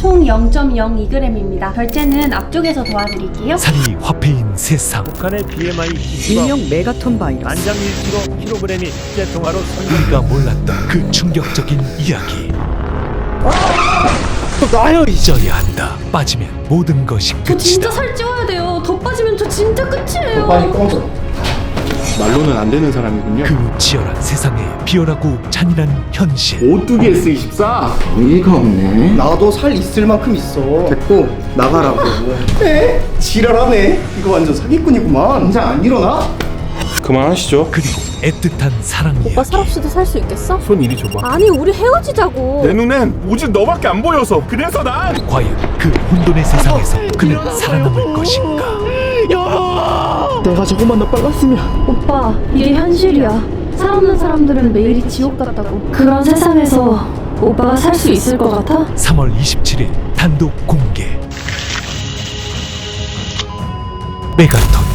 총 0.02g입니다. 결제는 앞쪽에서 도와드릴게요. 살이 화폐인 세상 북한의 BMI 일명 메가톤 바이러스 만장일치로 킬로그램이 국제 통화로 선정. 우리가 몰랐던 그 충격적인 이야기 나요 잊어야 한다 빠지면 모든 것이 저 진짜 끝이다 살 찌워야 돼요. 더 빠지면 저 진짜 끝이에요. 빨리 꺼져. 말로는 안 되는 사람이군요. 그 치열한 세상에 비열하고 잔인한 현실 오뚜기 S24. 어이가 없네. 나도 살 있을 만큼 있어. 됐고 나가라고. 에? 지랄하네. 이거 완전 사기꾼이구만. 당장 안 일어나? 그만하시죠. 그리고 애틋한 사랑 오빠 이야기 살 없이도 살 수 있겠어? 손 이리 줘봐. 아니 우리 헤어지자고. 내 눈엔 오직 너밖에 안 보여서 그래서 난 과연 그 혼돈의 세상에서 그는 살아남을 것인가 내가 조금만 더 빨랐으면. 오빠 이게 현실이야. 살 없는 사람들은 매일이 지옥 같다고. 그런 세상에서 오빠가 살 수 있을 것 같아? 3월 27일 단독 공개 메가톤